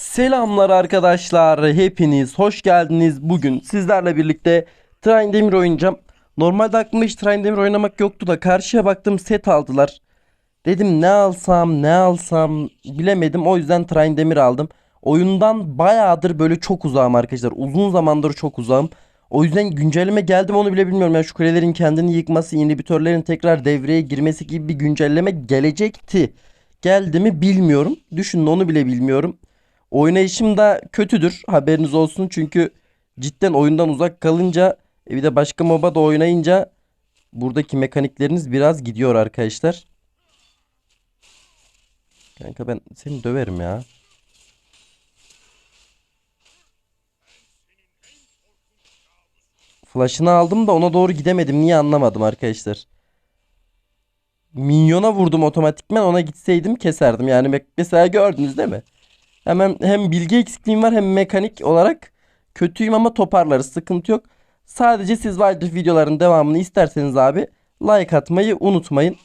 Selamlar arkadaşlar. Hepiniz hoş geldiniz. Bugün sizlerle birlikte Train Demir oynayacağım. Normalde aklımda hiç Train Demir oynamak yoktu da karşıya baktım set aldılar. Dedim ne alsam ne alsam bilemedim. O yüzden Train Demir aldım. Oyundan bayağıdır böyle çok uzağım arkadaşlar. Uzun zamandır çok uzağım. O yüzden güncelleme geldi mi onu bile bilmiyorum. Yani şu kulelerin kendini yıkması, inhibitörlerin tekrar devreye girmesi gibi bir güncelleme gelecekti. Geldi mi bilmiyorum. Düşünün onu bile bilmiyorum. Oynayışım da kötüdür. Haberiniz olsun. Çünkü cidden oyundan uzak kalınca e bir de başka MOBA da oynayınca buradaki mekanikleriniz biraz gidiyor arkadaşlar. Kanka ben seni döverim ya. Flash'ını aldım da ona doğru gidemedim. Niye anlamadım arkadaşlar. Minyona vurdum otomatikmen ona gitseydim keserdim. Yani me- mesela gördünüz değil mi? Hemen hem bilgi eksikliğim var hem mekanik olarak kötüyüm ama toparlarız. Sıkıntı yok. Sadece siz Wildrift videoların devamını isterseniz abi like atmayı unutmayın.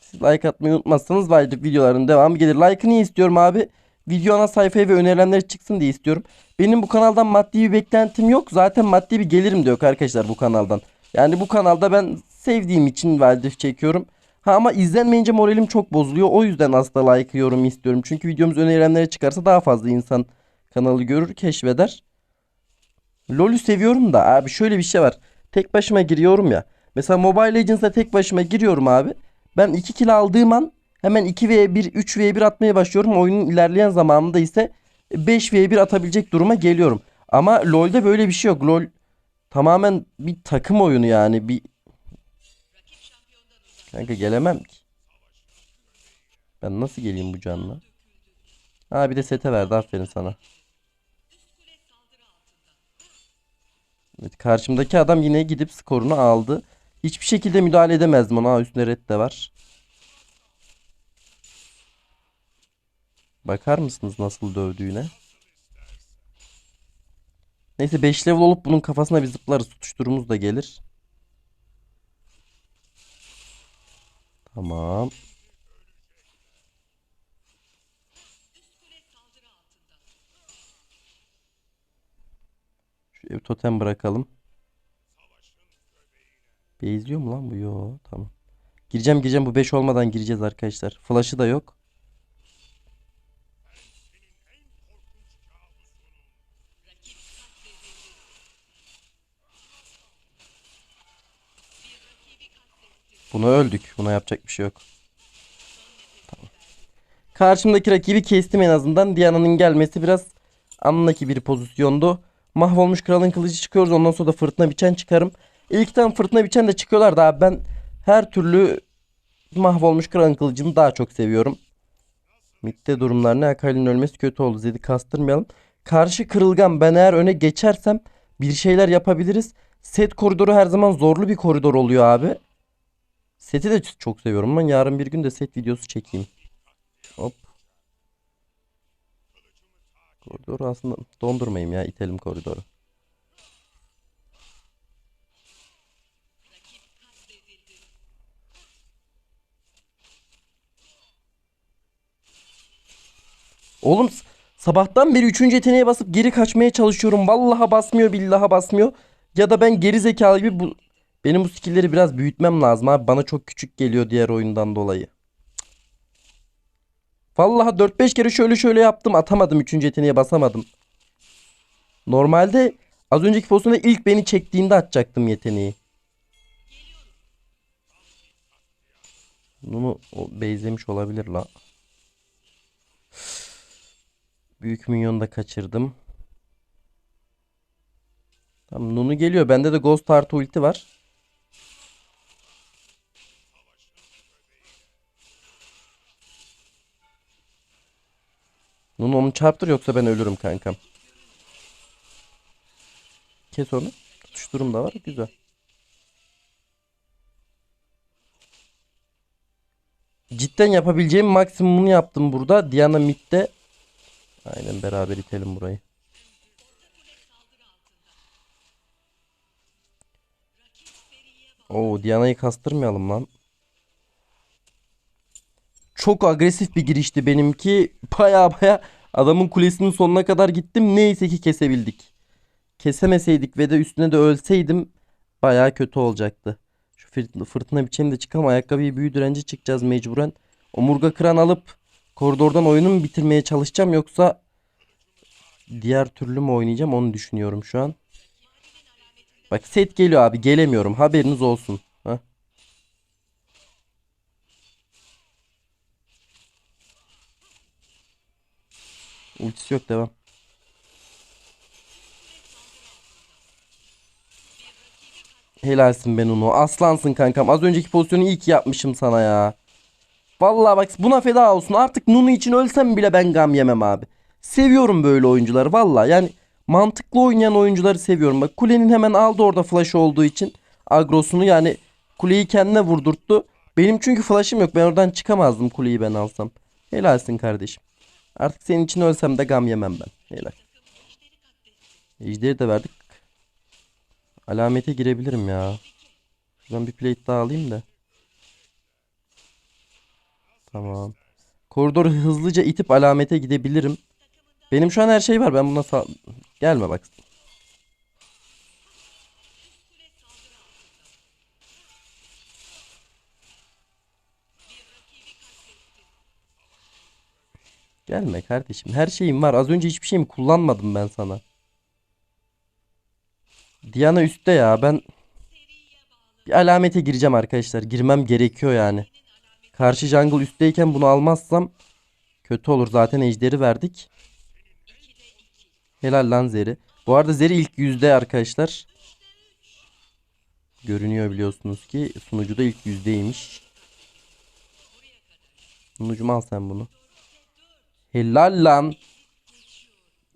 Siz like atmayı unutmazsanız Wildrift videoların devamı gelir. Like'ı niye istiyorum abi? Video ana sayfaya ve önerilenler çıksın diye istiyorum. Benim bu kanaldan maddi bir beklentim yok. Zaten maddi bir gelirim de yok arkadaşlar bu kanaldan. Yani bu kanalda ben sevdiğim için Wildrift çekiyorum. Ha ama izlenmeyince moralim çok bozuluyor. O yüzden aslında like yorum istiyorum. Çünkü videomuz önerilenlere çıkarsa daha fazla insan kanalı görür, keşfeder. LoL'ü seviyorum da abi şöyle bir şey var. Tek başıma giriyorum ya. Mesela Mobile Legends'a tek başıma giriyorum abi. Ben 2 kill aldığım an hemen 2v1, 3v1 atmaya başlıyorum. Oyunun ilerleyen zamanında ise 5v1 atabilecek duruma geliyorum. Ama LoL'de böyle bir şey yok. LoL tamamen bir takım oyunu yani. Bir Kanka gelemem ki. Ben nasıl geleyim bu canla? Ha bir de sete verdi aferin sana. Evet, karşımdaki adam yine gidip skorunu aldı. Hiçbir şekilde müdahale edemezdim ona. Ha, üstüne red de var. Bakar mısınız nasıl dövdüğüne? Neyse 5 level olup bunun kafasına bir zıplarız. Tutuşturumuz da gelir. Tamam. Şu ev totem bırakalım. Beyzliyor mu lan bu? Yo tamam. Gireceğim gireceğim bu 5 olmadan gireceğiz arkadaşlar. Flash'ı da yok. Bunu öldük. Buna yapacak bir şey yok. Tamam. Karşımdaki rakibi kestim en azından. Diana'nın gelmesi biraz anlaki bir pozisyondu. Mahvolmuş kralın kılıcı çıkıyoruz. Ondan sonra da fırtına biçen çıkarım. İlkten fırtına biçen de çıkıyorlar da ben her türlü mahvolmuş kralın kılıcını daha çok seviyorum. Mid'de durumlar ne? Akali'nin ölmesi kötü oldu. Zed'i kastırmayalım. Karşı kırılgan ben eğer öne geçersem bir şeyler yapabiliriz. Set koridoru her zaman zorlu bir koridor oluyor abi. Seti de çok seviyorum. Ben yarın bir gün de set videosu çekeyim. Hop. Koridoru aslında dondurmayayım ya. itelim koridoru. Oğlum sabahtan beri 3. yeteneğe basıp geri kaçmaya çalışıyorum. Vallaha basmıyor, billaha basmıyor. Ya da ben geri zekalı gibi bu benim bu skill'leri biraz büyütmem lazım abi. Bana çok küçük geliyor diğer oyundan dolayı. Vallahi 4-5 kere şöyle şöyle yaptım. Atamadım 3. yeteneğe basamadım. Normalde az önceki pozisyonda ilk beni çektiğinde atacaktım yeteneği. Bunu o base'lemiş olabilir la. Büyük minyonu da kaçırdım. Tamam Nunu geliyor. Bende de Ghost artı ulti var. Nunu onu çarptır yoksa ben ölürüm kankam. Kes onu. Tutuşturum da var. Güzel. Cidden yapabileceğim maksimumunu yaptım burada. Diana midde. Aynen beraber itelim burayı. Oo Diana'yı kastırmayalım lan. Çok agresif bir girişti benimki. Baya baya Adamın kulesinin sonuna kadar gittim. Neyse ki kesebildik. Kesemeseydik ve de üstüne de ölseydim bayağı kötü olacaktı. Şu fırtına, biçeni de çıkalım. Ayakkabıyı büyü direnci çıkacağız mecburen. Omurga kıran alıp koridordan oyunu mu bitirmeye çalışacağım yoksa diğer türlü mü oynayacağım onu düşünüyorum şu an. Bak set geliyor abi gelemiyorum haberiniz olsun. Ultisi yok devam. Helalsin ben onu. Aslansın kankam. Az önceki pozisyonu ki yapmışım sana ya. Vallahi bak buna feda olsun. Artık Nunu için ölsem bile ben gam yemem abi. Seviyorum böyle oyuncuları vallahi. Yani mantıklı oynayan oyuncuları seviyorum. Bak kulenin hemen aldı orada flash olduğu için agrosunu yani kuleyi kendine vurdurttu. Benim çünkü flash'ım yok. Ben oradan çıkamazdım kuleyi ben alsam. Helalsin kardeşim. Artık senin için ölsem de gam yemem ben. Helal. Ejderi de verdik. Alamete girebilirim ya. Şuradan bir plate daha alayım da. Tamam. Koridoru hızlıca itip alamete gidebilirim. Benim şu an her şey var. Ben buna sağ... Gelme bak. Gelme kardeşim. Her şeyim var. Az önce hiçbir şeyimi kullanmadım ben sana. Diana üstte ya. Ben bir alamete gireceğim arkadaşlar. Girmem gerekiyor yani. Karşı jungle üstteyken bunu almazsam kötü olur. Zaten ejderi verdik. Helal lan Zeri. Bu arada Zeri ilk yüzde arkadaşlar. Görünüyor biliyorsunuz ki sunucuda ilk yüzdeymiş. Sunucum al sen bunu. Helal lan.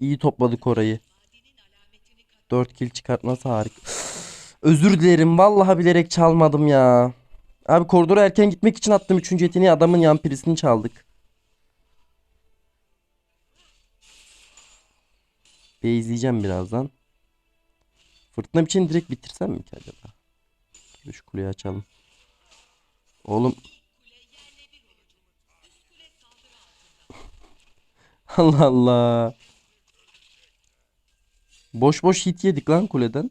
İyi topladık orayı. 4 kill çıkartması harika. Özür dilerim. Vallahi bilerek çalmadım ya. Abi koridora erken gitmek için attım 3. yeteneği adamın yan pirisini çaldık. Beyzleyeceğim birazdan. Fırtına biçeni direkt bitirsem mi ki acaba? Şu kuleyi açalım. Oğlum. Allah Allah. Boş boş hit yedik lan kuleden.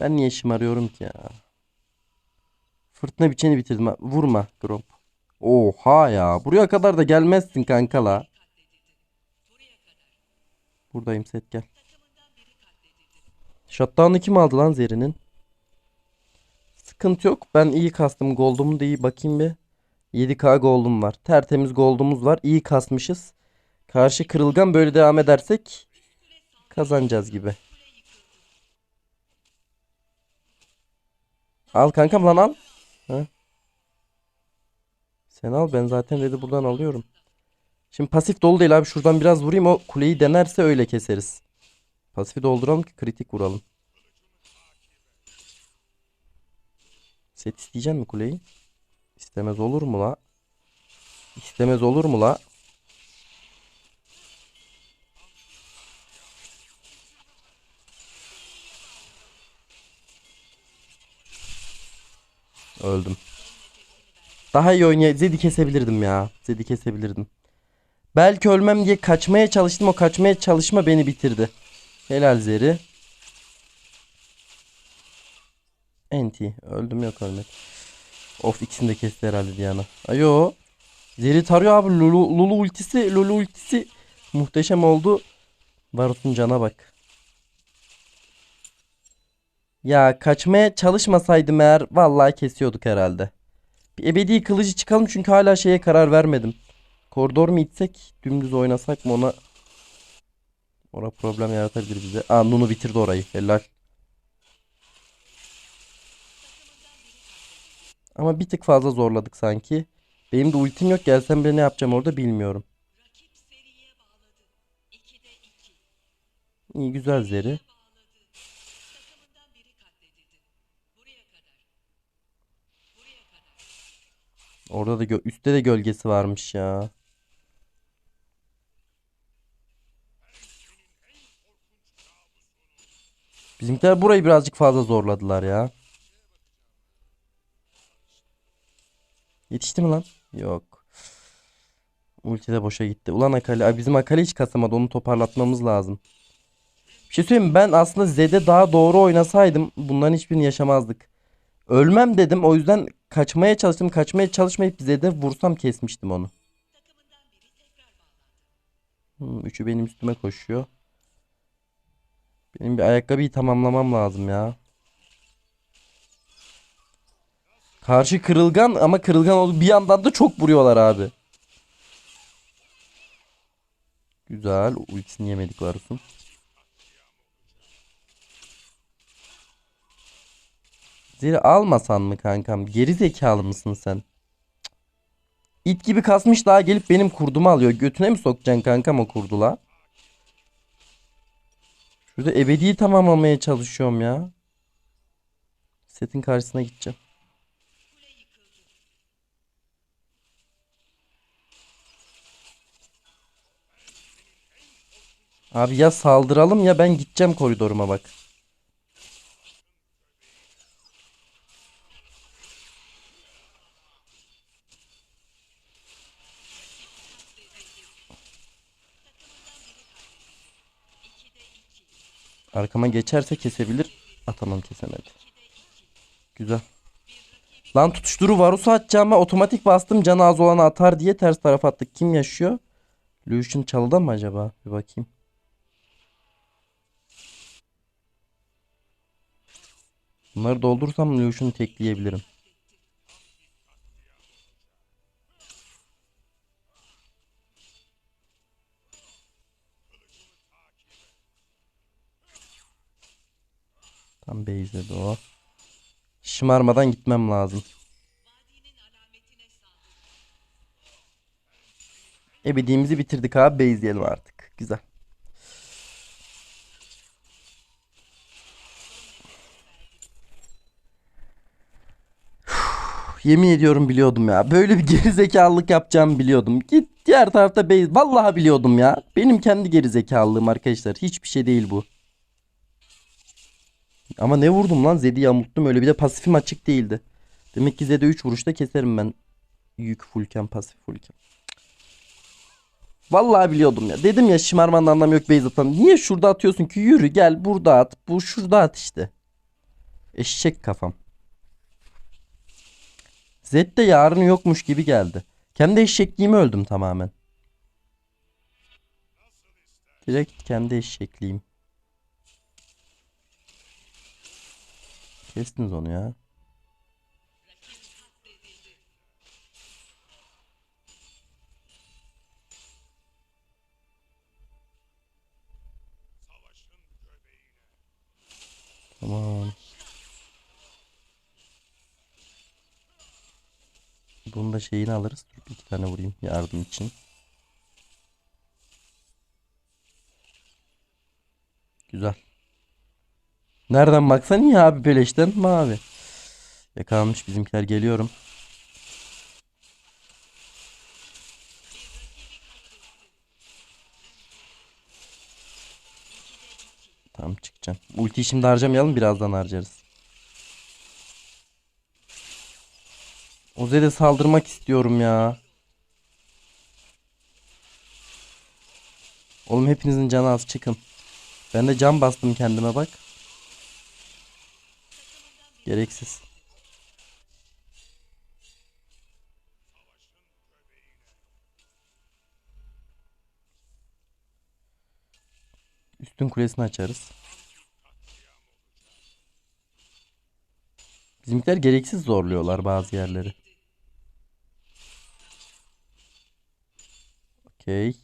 Ben niye şımarıyorum ki ya? Fırtına biçeni bitirdim. Vurma Gromp. Oha ya. Buraya kadar da gelmezsin kanka la. Buradayım set gel. Shutdown'ı kim aldı lan Zeri'nin? Sıkıntı yok. Ben iyi kastım. Gold'umu da iyi bakayım bir. 7k gold'um var. Tertemiz gold'umuz var. İyi kasmışız. Karşı kırılgan böyle devam edersek kazanacağız gibi. Al kankam lan al. Ha. Sen al ben zaten dedi buradan alıyorum. Şimdi pasif dolu değil abi şuradan biraz vurayım o kuleyi denerse öyle keseriz. Pasifi dolduralım ki kritik vuralım. Set isteyecek mi kuleyi? İstemez olur mu la? İstemez olur mu la? Öldüm. Daha iyi oynay Zed'i kesebilirdim ya. Zed'i kesebilirdim. Belki ölmem diye kaçmaya çalıştım. O kaçmaya çalışma beni bitirdi. Helal Zeri. Enti. Öldüm yok ölmek. Of ikisini de kesti herhalde Diana. Ayo. Zeri tarıyor abi. Lulu, Lulu ultisi. Lulu ultisi. Muhteşem oldu. Varus'un cana bak. Ya kaçmaya çalışmasaydım eğer vallahi kesiyorduk herhalde. Bir ebedi kılıcı çıkalım çünkü hala şeye karar vermedim. Koridor mu itsek dümdüz oynasak mı ona Ora problem yaratabilir bize. Aa Nunu bitirdi orayı. Helal. Ama bir tık fazla zorladık sanki. Benim de ultim yok. Gelsem bile ne yapacağım orada bilmiyorum. İyi güzel Zeri. Orada da üstte de gölgesi varmış ya. Bizimkiler burayı birazcık fazla zorladılar ya. Yetişti mi lan? Yok. Ulti de boşa gitti. Ulan Akali. Abi bizim Akali hiç kasamadı. Onu toparlatmamız lazım. Bir şey söyleyeyim? Ben aslında Zed'e daha doğru oynasaydım bunların hiçbirini yaşamazdık. Ölmem dedim. O yüzden kaçmaya çalıştım. Kaçmaya çalışmayıp Zed'e vursam kesmiştim onu. Hmm, üçü benim üstüme koşuyor. Benim bir ayakkabıyı tamamlamam lazım ya. Karşı kırılgan ama kırılgan oldu. Bir yandan da çok vuruyorlar abi. Güzel. Ultisini yemedik Varus'un. Zeri almasan mı kankam? Geri zekalı mısın sen? İt gibi kasmış daha gelip benim kurdumu alıyor. Götüne mi sokacaksın kankam o kurdula? Şurada ebediyi tamamlamaya çalışıyorum ya. Setin karşısına gideceğim. Abi ya saldıralım ya ben gideceğim koridoruma bak. Arkama geçerse kesebilir. Atamam kesemedi. Güzel. Lan tutuşturu Varus'u atacağıma otomatik bastım canı az olanı atar diye ters tarafa attık. Kim yaşıyor? Lucian çalıda mı acaba? Bir bakayım. Bunları doldursam Lucian'ı tekleyebilirim. Tam base'de o. Şımarmadan gitmem lazım. Ebediğimizi bitirdik abi. Base'leyelim artık. Güzel. Yemin ediyorum biliyordum ya. Böyle bir gerizekalılık yapacağımı biliyordum. Git diğer tarafta base. Vallahi biliyordum ya. Benim kendi gerizekalılığım arkadaşlar. Hiçbir şey değil bu. Ama ne vurdum lan? Zed'i yamulttum öyle. Bir de pasifim açık değildi. Demek ki Zed'e 3 vuruşta keserim ben. Yük fullken pasif fullken. Vallahi biliyordum ya. Dedim ya şımarmanın anlamı yok base atan. Niye şurada atıyorsun ki? Yürü gel burada at. Bu şurada at işte. Eşek kafam. Zed de yarın yokmuş gibi geldi. Kendi eşekliğimi öldüm tamamen. Direkt kendi eşekliğim. Kestiniz onu ya. Tamam. Bunun da şeyini alırız. Dur bir iki tane vurayım yardım için. Güzel. Nereden baksan iyi abi beleşten mavi. Yakalanmış bizimkiler geliyorum. Tamam çıkacağım. Ultiyi şimdi harcamayalım birazdan harcarız. Ozel'e saldırmak istiyorum ya. Oğlum hepinizin canı az çıkın. Ben de can bastım kendime bak. Gereksiz. Üstün kulesini açarız. Bizimkiler gereksiz zorluyorlar bazı yerleri. Okey.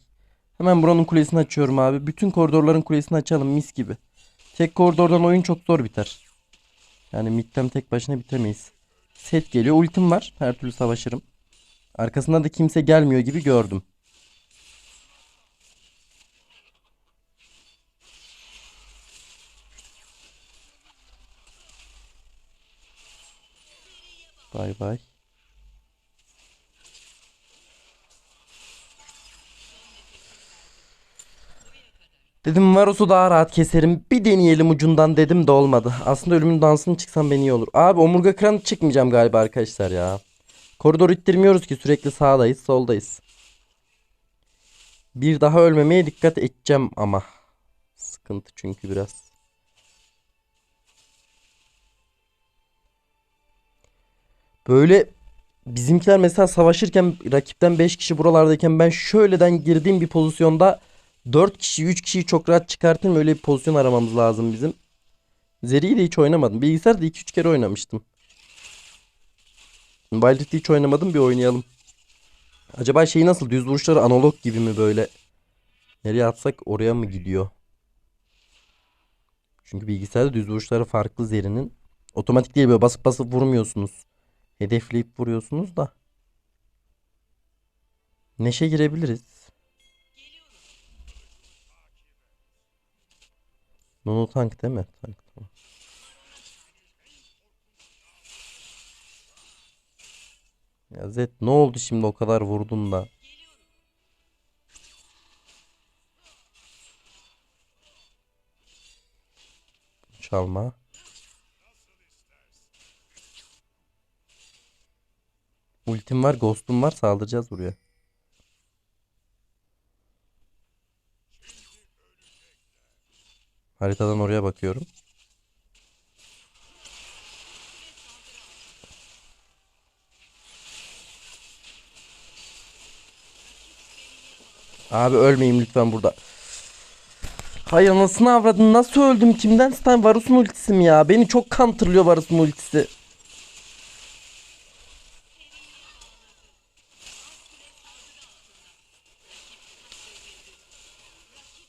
Hemen buranın kulesini açıyorum abi. Bütün koridorların kulesini açalım mis gibi. Tek koridordan oyun çok zor biter. Yani midden tek başına bitemeyiz. Set geliyor. Ultim var. Her türlü savaşırım. Arkasından da kimse gelmiyor gibi gördüm. Bay bay. Dedim Varus'u daha rahat keserim. Bir deneyelim ucundan dedim de olmadı. Aslında ölümün dansını çıksam beni iyi olur. Abi omurga kıran çıkmayacağım galiba arkadaşlar ya. Koridor ittirmiyoruz ki sürekli sağdayız, soldayız. Bir daha ölmemeye dikkat edeceğim ama. Sıkıntı çünkü biraz. Böyle bizimkiler mesela savaşırken rakipten 5 kişi buralardayken ben şöyleden girdiğim bir pozisyonda 4 kişi 3 kişiyi çok rahat çıkartırım. Öyle bir pozisyon aramamız lazım bizim. Zeri'yi de hiç oynamadım. Bilgisayarda 2-3 kere oynamıştım. Wildrift'i hiç oynamadım bir oynayalım. Acaba şey nasıl düz vuruşları analog gibi mi böyle? Nereye atsak oraya mı gidiyor? Çünkü bilgisayarda düz vuruşları farklı Zeri'nin. Otomatik değil böyle basıp basıp vurmuyorsunuz. Hedefleyip vuruyorsunuz da. Neşe girebiliriz. Nono tank değil mi? Tank tamam. Ya Zed ne oldu şimdi o kadar vurdun da? Çalma. Ultim var, ghost'um var. Saldıracağız buraya. Haritadan oraya bakıyorum. Abi ölmeyeyim lütfen burada. Hay anasını avradın nasıl öldüm kimden stun Varus'un ultisi mi ya beni çok counterlıyor Varus'un ultisi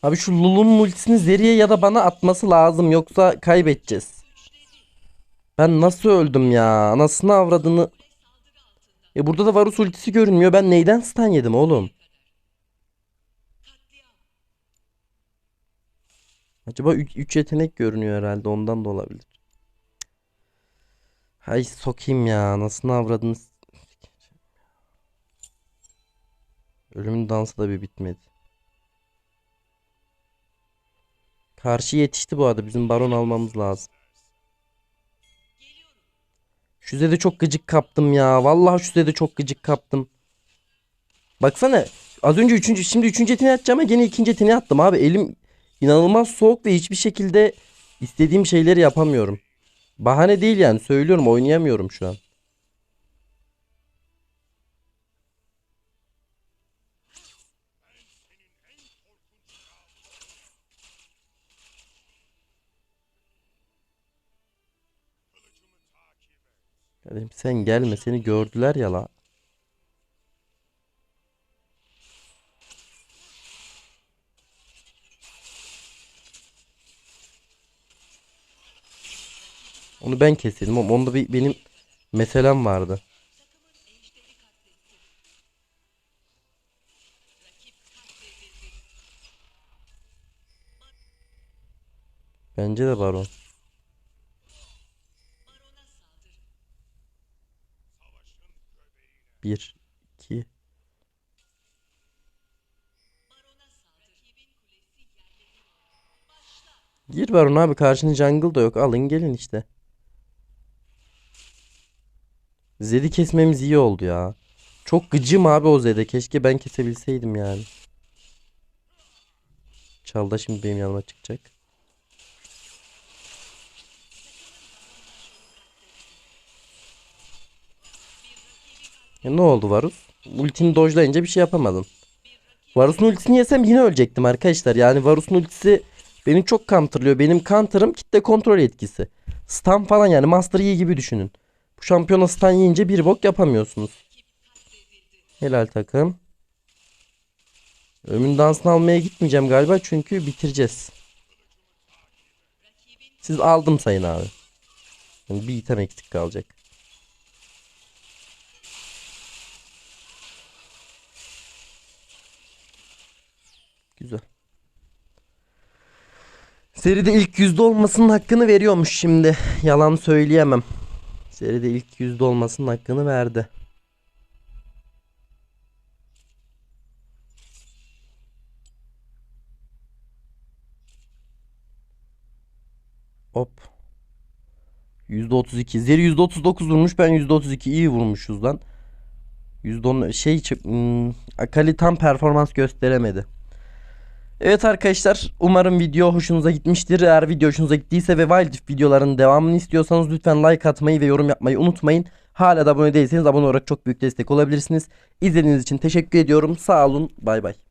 Abi şu Lulu'nun ultisini Zeri'ye ya da bana atması lazım yoksa kaybedeceğiz Ben nasıl öldüm ya anasını avradını E burada da Varus ultisi görünmüyor ben neyden stun yedim oğlum Acaba 3 yetenek görünüyor herhalde ondan da olabilir. Hay sokayım ya anasını avradını. s- Ölümün dansı da bir bitmedi. Karşı yetişti bu arada bizim baron almamız lazım. Şu Zed'e çok gıcık kaptım ya. Vallahi şu Zed'e çok gıcık kaptım. Baksana az önce üçüncü şimdi üçüncü yeteneği atacağım ama gene ikinci yeteneği attım abi. Elim İnanılmaz soğuk ve hiçbir şekilde istediğim şeyleri yapamıyorum. Bahane değil yani söylüyorum oynayamıyorum şu an. Dedim sen gelme seni gördüler ya la. Onu ben keselim ama onda bir benim meselem vardı. Bence de baron. Bir, iki. Gir baron abi karşında jungle da yok. Alın gelin işte. Zed'i kesmemiz iyi oldu ya. Çok gıcım abi o Zed'e. Keşke ben kesebilseydim yani. Çalda şimdi benim yanıma çıkacak. Ya ne oldu Varus? Ultini dojlayınca bir şey yapamadım. Varus'un ultisini yesem yine ölecektim arkadaşlar. Yani Varus'un ultisi beni çok counterlıyor. Benim counter'ım kitle kontrol etkisi. Stun falan yani Master Yi gibi düşünün. Bu şampiyona stun yiyince bir bok yapamıyorsunuz. Helal takım. Ömün dansını almaya gitmeyeceğim galiba çünkü bitireceğiz. Siz aldım sayın abi. Yani bir item eksik kalacak. Güzel. Seride ilk yüzde olmasının hakkını veriyormuş şimdi. Yalan söyleyemem. Seride ilk yüzde olmasının hakkını verdi. Hop. %32. Zeri %39 vurmuş. Ben %32 iyi vurmuşuz lan. %10 şey çık- hmm, Akali tam performans gösteremedi. Evet arkadaşlar umarım video hoşunuza gitmiştir. Eğer video hoşunuza gittiyse ve Wild Rift videolarının devamını istiyorsanız lütfen like atmayı ve yorum yapmayı unutmayın. Hala da abone değilseniz abone olarak çok büyük destek olabilirsiniz. İzlediğiniz için teşekkür ediyorum. Sağ olun. Bay bay.